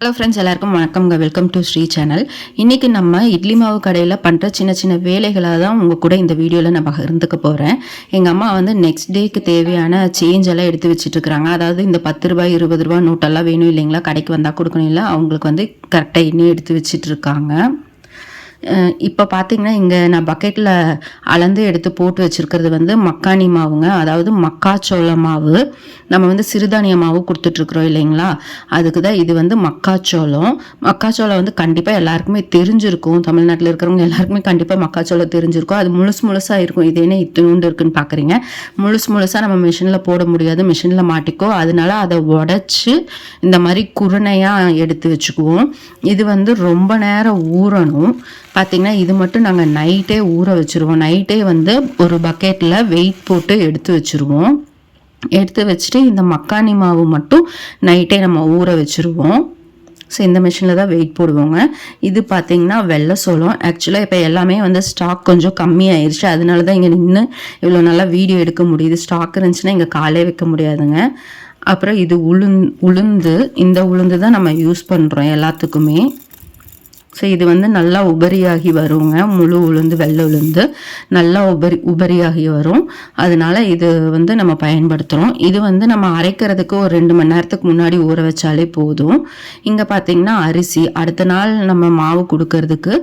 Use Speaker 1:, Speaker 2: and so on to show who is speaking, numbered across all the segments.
Speaker 1: Hello friends எல்லாருக்கும் வணக்கம்ங்க welcome to Sri channel இன்றைக்கி நம்ம இட்லி மாவு கடையில் பண்ணுற சின்ன சின்ன வேலைகளாக தான் உங்கள் கூட இந்த வீடியோவில் நான் பகிர்ந்துக்க போகிறேன் எங்கள் அம்மா வந்து நெக்ஸ்ட் டேக்கு தேவையான சேஞ்ச் எல்லாம் எடுத்து வச்சுட்ருக்குறாங்க அதாவது இந்த பத்து ரூபாய் இருபது ரூபா நோட்டெல்லாம் வேணும் இல்லைங்களா? கடைக்கு வந்தால் கொடுக்கணும் இல்லை? அவங்களுக்கு வந்து கரெக்டாக இன்னும் எடுத்து வச்சிட்ருக்காங்க இப்போ பார்த்தீங்கன்னா இங்கே நான் பக்கெட்டில் அளந்து எடுத்து போட்டு வச்சுருக்கிறது வந்து மக்காணி மாவுங்க. அதாவது மக்காச்சோள மாவு. நம்ம வந்து சிறுதானிய மாவு கொடுத்துட்ருக்குறோம் இல்லைங்களா? அதுக்கு தான் இது வந்து மக்காச்சோளம். மக்காச்சோளம் வந்து கண்டிப்பாக எல்லாருக்குமே தெரிஞ்சிருக்கும். தமிழ்நாட்டில் இருக்கிறவங்க எல்லாருக்குமே கண்டிப்பாக மக்காச்சோளம் தெரிஞ்சிருக்கும். அது முழுசு முழுசாக இருக்கும். இது என்ன இத்தினூண்டு இருக்குன்னு பார்க்குறீங்க முழுசு முழுசாக நம்ம மிஷினில் போட முடியாது. மிஷினில் மாட்டிக்கோ. அதனால அதை உடச்சி இந்த மாதிரி குருணையாக எடுத்து வச்சுக்குவோம். இது வந்து ரொம்ப நேரம் ஊறணும். பார்த்திங்கன்னா இது மட்டும் நாங்கள் நைட்டே ஊற வச்சுருவோம். நைட்டே வந்து ஒரு பக்கெட்டில் வெயிட் போட்டு எடுத்து வச்சுருவோம். எடுத்து வச்சுட்டு இந்த மக்கானி மாவு மட்டும் நைட்டே நம்ம ஊற வச்சுருவோம். ஸோ இந்த மிஷினில் தான் வெயிட் போடுவோங்க. இது பார்த்தீங்கன்னா வெள்ளை சோளம். ஆக்சுவலாக இப்போ எல்லாமே வந்து ஸ்டாக் கொஞ்சம் கம்மியாயிருச்சு. அதனால தான் இங்கே நின்று இவ்வளோ நல்லா வீடியோ எடுக்க முடியுது. ஸ்டாக் இருந்துச்சுன்னா இங்கே காலே வைக்க முடியாதுங்க. அப்புறம் இது உளுந் உளுந்து. இந்த உளுந்து தான் நம்ம யூஸ் பண்ணுறோம் எல்லாத்துக்குமே. ஸோ இது வந்து நல்லா உபரியாகி வருங்க. முழு உளுந்து வெள்ளை உளுந்து நல்லா உபரி உபரியாகி வரும். அதனால இது வந்து நம்ம பயன்படுத்துகிறோம் இது வந்து நம்ம அரைக்கிறதுக்கு ஒரு ரெண்டு மணி நேரத்துக்கு முன்னாடி ஊற வச்சாலே போதும். இங்கே பார்த்தீங்கன்னா அரிசி அடுத்த நாள் நம்ம மாவு கொடுக்கறதுக்கு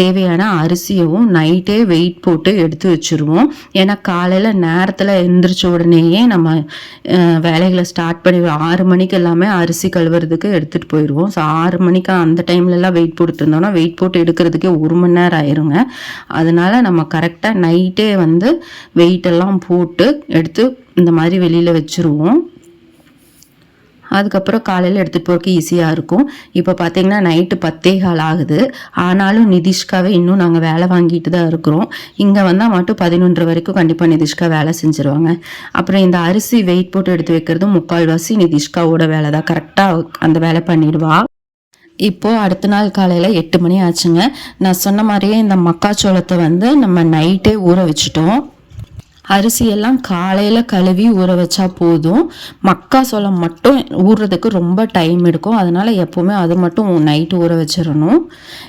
Speaker 1: தேவையான அரிசியவும் நைட்டே வெயிட் போட்டு எடுத்து வச்சுருவோம். ஏன்னா காலையில் நேரத்தில் எந்திரிச்ச உடனேயே நம்ம வேலைகளை ஸ்டார்ட் பண்ணி ஆறு மணிக்கு எல்லாமே அரிசி கழுவுறதுக்கு எடுத்துகிட்டு போயிடுவோம் ஸோ ஆறு மணிக்கு அந்த டைம்லலாம் வெயிட் போட்டு இருந்தோம்னா வெயிட் போட்டு எடுக்கிறதுக்கே ஒரு மணி நேரம் ஆயிருங்க. அதனால் நம்ம கரெக்டாக நைட்டே வந்து வெயிட்டெல்லாம் போட்டு எடுத்து இந்த மாதிரி வெளியில் வச்சுருவோம். அதுக்கப்புறம் காலையில் எடுத்துகிட்டு போகிறதுக்கு ஈஸியாக இருக்கும். இப்போ பார்த்தீங்கன்னா நைட்டு பத்தே கால் ஆகுது. ஆனாலும் நிதிஷ்காவே இன்னும் நாங்கள் வேலை வாங்கிட்டு தான் இருக்கிறோம். இங்கே வந்தால் மட்டும் பதினொன்று வரைக்கும் கண்டிப்பாக நிதிஷ்கா வேலை செஞ்சுருவாங்க. அப்புறம் இந்த அரிசி வெயிட் போட்டு எடுத்து வைக்கிறது முக்கால்வாசி நிதிஷ்காவோட வேலை தான் கரெக்டாக அந்த வேலை பண்ணிடுவா. இப்போது அடுத்த நாள் காலையில் எட்டு மணி ஆச்சுங்க. நான் சொன்ன மாதிரியே இந்த மக்காச்சோளத்தை வந்து நம்ம நைட்டே ஊற வச்சுட்டோம். அரிசியெல்லாம் காலையில் கழுவி ஊற வச்சா போதும். மக்காச்சோளம் மட்டும் ஊறுறதுக்கு ரொம்ப டைம் எடுக்கும். அதனால் எப்போவுமே அது மட்டும் நைட்டு ஊற வச்சிடணும்.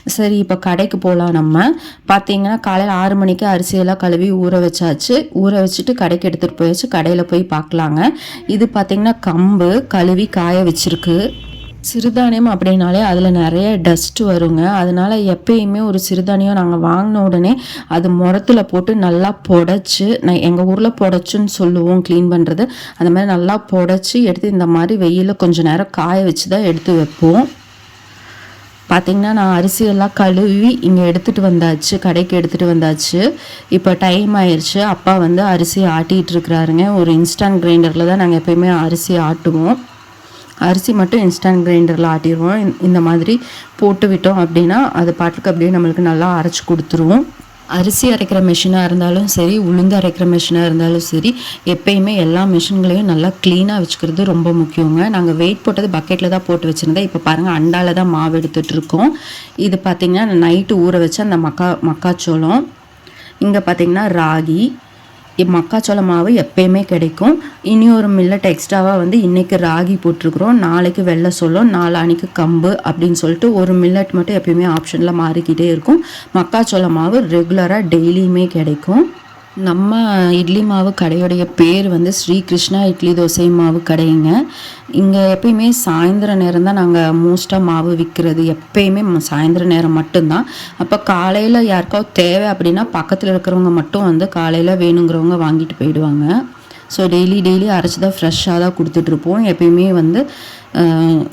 Speaker 1: சரி இப்போ கடைக்கு போகலாம் நம்ம. பார்த்தீங்கன்னா காலையில் ஆறு மணிக்கு அரிசியெல்லாம் கழுவி ஊற வச்சாச்சு. ஊற வச்சுட்டு கடைக்கு எடுத்துகிட்டு போயாச்சு. கடையில் போய் பார்க்கலாங்க இது பார்த்திங்கன்னா கம்பு கழுவி காய வச்சிருக்கு. சிறுதானியம் அப்படின்னாலே அதில் நிறைய டஸ்ட் வருங்க. அதனால் எப்பயுமே ஒரு சிறுதானியம் நாங்கள் வாங்கின உடனே அது முரத்தில் போட்டு நல்லா புடச்சி நான் எங்கள் ஊரில் புடச்சுன்னு சொல்லுவோம் க்ளீன் பண்ணுறது அந்த மாதிரி நல்லா புடச்சி எடுத்து இந்த மாதிரி வெயிலில் கொஞ்சம் நேரம் காய வச்சு தான் எடுத்து வைப்போம். பார்த்திங்கன்னா நான் அரிசியெல்லாம் கழுவி இங்கே எடுத்துகிட்டு வந்தாச்சு கடைக்கு எடுத்துகிட்டு வந்தாச்சு. இப்போ டைம் ஆயிடுச்சு அப்பா வந்து அரிசி ஆட்டிகிட்டு இருக்கிறாருங்க. ஒரு இன்ஸ்டன்ட் கிரைண்டரில் தான் நாங்கள் எப்போயுமே அரிசி ஆட்டுவோம். அரிசி மட்டும் இன்ஸ்டன்ட் கிரைண்டரில் ஆட்டிடுவோம் இந்த மாதிரி போட்டு விட்டோம் அப்படின்னா அது பாட்டுக்கு அப்படியே நம்மளுக்கு நல்லா அரைச்சி கொடுத்துருவோம். அரிசி அரைக்கிற மிஷினாக இருந்தாலும் சரி உளுந்து அரைக்கிற மிஷினாக இருந்தாலும் சரி எப்பயுமே எல்லா மிஷின்களையும் நல்லா க்ளீனாக வச்சுக்கிறது ரொம்ப முக்கியங்க. நாங்கள் வெயிட் போட்டது பக்கெட்டில் தான் போட்டு வச்சுருந்தேன். இப்போ பாருங்கள் அண்டாவில் தான் மாவு எடுத்துகிட்டு இருக்கோம். இது பார்த்திங்கன்னா நைட்டு ஊற வச்ச அந்த மக்கா மக்காச்சோளம். இங்கே பார்த்திங்கன்னா ராகி மக்காச்சோள மாவு எப்பயுமே கிடைக்கும். இனி ஒரு மில்லட் எக்ஸ்ட்ராவாக வந்து இன்றைக்கி ராகி போட்டிருக்குறோம். நாளைக்கு வெள்ளை சொல்லும் நாளானிக்கு கம்பு அப்படின்னு சொல்லிட்டு ஒரு மில்லட் மட்டும் எப்பயுமே ஆப்ஷனில் மாறிக்கிட்டே இருக்கும். மக்காச்சோள மாவு ரெகுலராக டெய்லியுமே கிடைக்கும். நம்ம இட்லி மாவு கடையுடைய பேர் வந்து ஸ்ரீ கிருஷ்ணா இட்லி தோசை மாவு கடைங்க. இங்கே எப்பயுமே சாயந்தர நேரம் தான் நாங்கள் மோஸ்ட்டாக மாவு விற்கிறது எப்பயுமே சாயந்தர நேரம் மட்டும்தான். அப்போ காலையில் யாருக்காவது தேவை அப்படின்னா பக்கத்தில் இருக்கிறவங்க மட்டும் வந்து காலையில் வேணுங்கிறவங்க வாங்கிட்டு போயிடுவாங்க. ஸோ டெய்லி டெய்லி அரைச்சி தான் ஃப்ரெஷ்ஷாக தான் கொடுத்துட்ருப்போம். எப்பயுமே வந்து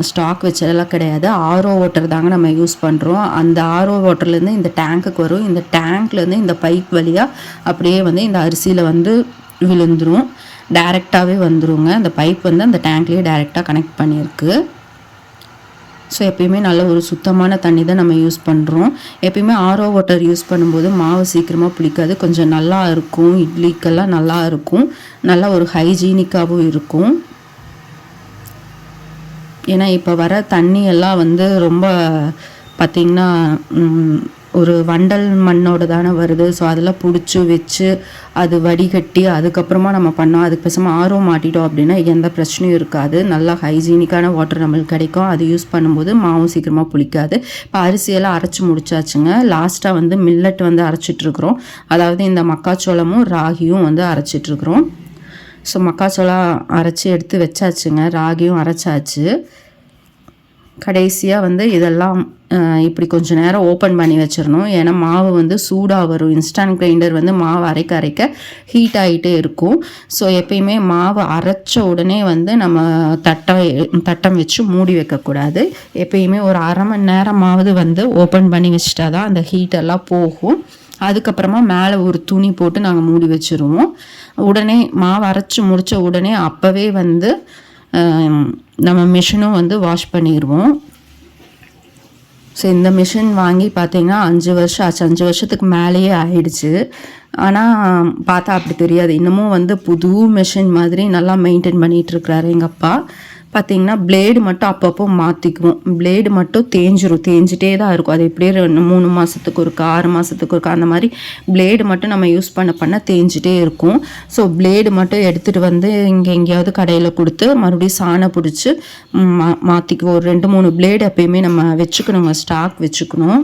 Speaker 1: ஸ்டாக் வச்சதெல்லாம் கிடையாது. ஆரோ வாட்டர் தாங்க நம்ம யூஸ் பண்ணுறோம் அந்த ஆரோ வாட்டர்லேருந்து இந்த டேங்க்குக்கு வரும். இந்த டேங்க்லேருந்து இந்த பைப் வழியாக அப்படியே வந்து இந்த அரிசியில் வந்து விழுந்துடும் டேரெக்டாகவே வந்துருங்க. அந்த பைப் வந்து அந்த டேங்க்லேயே டேரெக்டாக கனெக்ட் பண்ணியிருக்கு. ஸோ எப்பயுமே நல்ல ஒரு சுத்தமான தண்ணி தான் நம்ம யூஸ் பண்ணுறோம் எப்பயுமே ஆரோ வாட்டர் யூஸ் பண்ணும்போது மாவு சீக்கிரமாக புளிக்காது. கொஞ்சம் நல்லா இருக்கும். இட்லிக்கெல்லாம் நல்லா இருக்கும். நல்லா ஒரு ஹைஜீனிக்காகவும் இருக்கும். ஏன்னா இப்போ வர தண்ணியெல்லாம் வந்து ரொம்ப பார்த்திங்கன்னா ஒரு வண்டல் மண்ணோட தானே வருது. ஸோ அதெல்லாம் பிடிச்சி வச்சு அது வடிகட்டி அதுக்கப்புறமா நம்ம பண்ணோம். அதுக்கு பேசாமல் ஆர்வம் மாட்டிட்டோம் அப்படின்னா எந்த பிரச்சனையும் இருக்காது. நல்லா ஹைஜீனிக்கான வாட்டர் நம்மளுக்கு கிடைக்கும். அது யூஸ் பண்ணும்போது மாவும் சீக்கிரமாக புளிக்காது. இப்போ அரிசியெல்லாம் அரைச்சி முடிச்சாச்சுங்க. லாஸ்ட்டாக வந்து மில்லட் வந்து அரைச்சிட்ருக்குறோம் அதாவது இந்த மக்காச்சோளமும் ராகியும் வந்து அரைச்சிட்ருக்குறோம் ஸோ மக்காச்சோளம் அரைச்சி எடுத்து வச்சாச்சுங்க. ராகியும் அரைச்சாச்சு. கடைசியாக வந்து இதெல்லாம் இப்படி கொஞ்ச நேரம் ஓப்பன் பண்ணி வச்சிடணும். ஏன்னா மாவு வந்து சூடாக வரும் இன்ஸ்டன்ட் கிரைண்டர் வந்து மாவு அரைக்க அரைக்க ஹீட் ஆகிட்டே இருக்கும். ஸோ எப்பயுமே மாவு அரைச்ச உடனே வந்து நம்ம தட்டம் தட்டம் வச்சு மூடி வைக்கக்கூடாது. எப்பயுமே ஒரு அரை மணி நேரமாவது வந்து ஓப்பன் பண்ணி வச்சுட்டா தான் அந்த ஹீட் எல்லாம் போகும். அதுக்கப்புறமா மேலே ஒரு துணி போட்டு நாங்கள் மூடி வச்சுருவோம். உடனே மாவு அரைச்சி முடித்த உடனே அப்போவே வந்து நம்ம மிஷினும் வந்து வாஷ் பண்ணிடுவோம் ஸோ இந்த மிஷின் வாங்கி பார்த்தீங்கன்னா அஞ்சு வருஷம் ஆச்சு. அஞ்சு வருஷத்துக்கு மேலேயே ஆயிடுச்சு. ஆனால் பார்த்தா அப்படி தெரியாது. இன்னமும் வந்து புது மிஷின் மாதிரி நல்லா மெயின்டைன் பண்ணிகிட்ருக்கிறாரு எங்கள் அப்பா. பார்த்தீங்கன்னா பிளேடு மட்டும் அப்பப்போ மாற்றிக்குவோம் பிளேடு மட்டும் தேஞ்சிரும். தேஞ்சிட்டே தான் இருக்கும். அது எப்படியே ரெண்டு மூணு மாதத்துக்கு ஒருக்கா ஆறு மாதத்துக்கு ஒருக்கா அந்த மாதிரி பிளேடு மட்டும் நம்ம யூஸ் பண்ண பண்ண தேஞ்சிட்டே இருக்கும். ஸோ பிளேடு மட்டும் எடுத்துகிட்டு வந்து இங்கே எங்கேயாவது கடையில் கொடுத்து மறுபடியும் சாணை பிடிச்சி மா மாற்றிக்குவோம் ஒரு ரெண்டு மூணு பிளேடு எப்பயுமே நம்ம வச்சுக்கணுங்க. ஸ்டாக் வச்சுக்கணும்.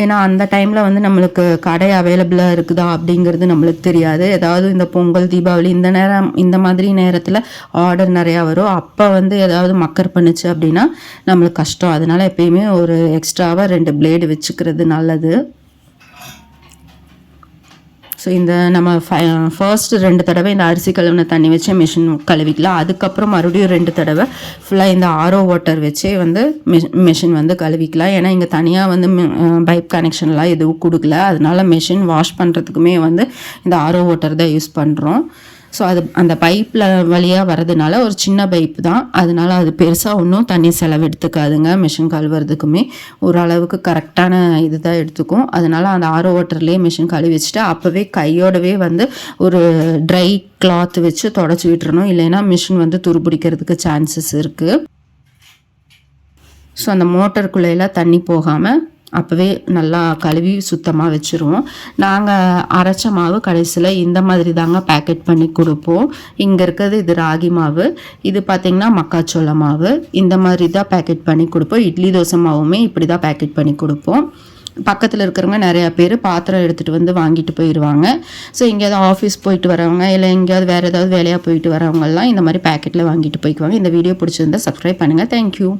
Speaker 1: ஏன்னா அந்த டைமில் வந்து நம்மளுக்கு கடை அவைலபிளாக இருக்குதா அப்படிங்கிறது நம்மளுக்கு தெரியாது. ஏதாவது இந்த பொங்கல் தீபாவளி இந்த நேரம் இந்த மாதிரி நேரத்தில் ஆர்டர் நிறையா வரும். அப்போ வந்து ஏதாவது மக்கர் பண்ணுச்சு அப்படின்னா நம்மளுக்கு கஷ்டம். அதனால எப்பயுமே ஒரு எக்ஸ்ட்ராவாக ரெண்டு பிளேடு வச்சுக்கிறது நல்லது. ஸோ இந்த நம்ம ஃபர்ஸ்ட் uh, ரெண்டு தடவை இந்த அரிசி கழுவின தண்ணி வச்சு மிஷின் கழுவிக்கலாம். அதுக்கப்புறம் மறுபடியும் ரெண்டு தடவை ஃபுல்லாக இந்த ஆரோ வாட்டர் வச்சே வந்து மிஷின் வந்து கழுவிக்கலாம். ஏன்னா இங்கே தனியாக வந்து uh, பைப் கனெக்ஷன்லாம் எதுவும் கொடுக்கல. அதனால மிஷின் வாஷ் பண்ணுறதுக்குமே வந்து இந்த ஆரோ வாட்டர் தான் யூஸ் பண்ணுறோம் ஸோ அது அந்த பைப்பில் வழியாக வரதுனால ஒரு சின்ன பைப் தான். அதனால அது பெருசாக ஒன்றும் தண்ணி செலவு எடுத்துக்காதுங்க மிஷின் கழுவுறதுக்குமே ஓரளவுக்கு கரெக்டான இது தான் எடுத்துக்கும். அதனால அந்த ஆரோ வாட்டர்லேயே மிஷின் கழுவி வச்சுட்டு அப்போவே கையோடவே வந்து ஒரு ட்ரை கிளாத் வச்சு தொடச்சி விட்டுறணும். இல்லைன்னா மிஷின் வந்து துருபிடிக்கிறதுக்கு சான்சஸ் இருக்குது ஸோ அந்த மோட்டருக்குள்ளேலாம் தண்ணி போகாமல் அப்போவே நல்லா கழுவி சுத்தமாக வச்சுருவோம். நாங்கள் அரைச்ச மாவு கடைசியில் இந்த மாதிரி தாங்க பேக்கெட் பண்ணி கொடுப்போம். இங்கே இருக்கிறது இது ராகி மாவு. இது பார்த்திங்கன்னா மக்காச்சோள மாவு. இந்த மாதிரி தான் பேக்கெட் பண்ணி கொடுப்போம். இட்லி தோசை மாவுமே இப்படி தான் பேக்கெட் பண்ணி கொடுப்போம். பக்கத்தில் இருக்கிறவங்க நிறையா பேர் பாத்திரம் எடுத்துகிட்டு வந்து வாங்கிட்டு போயிடுவாங்க ஸோ எங்கேயாவது ஆஃபீஸ் போயிட்டு வரவங்க இல்லை எங்கேயாவது வேறு ஏதாவது வேலையாக போயிட்டு வரவங்கெல்லாம் இந்த மாதிரி பேக்கெட்டில் வாங்கிட்டு போய்க்குவாங்க. இந்த வீடியோ பிடிச்சிருந்தா சப்ஸ்கிரைப் பண்ணுங்கள் தேங்க்யூ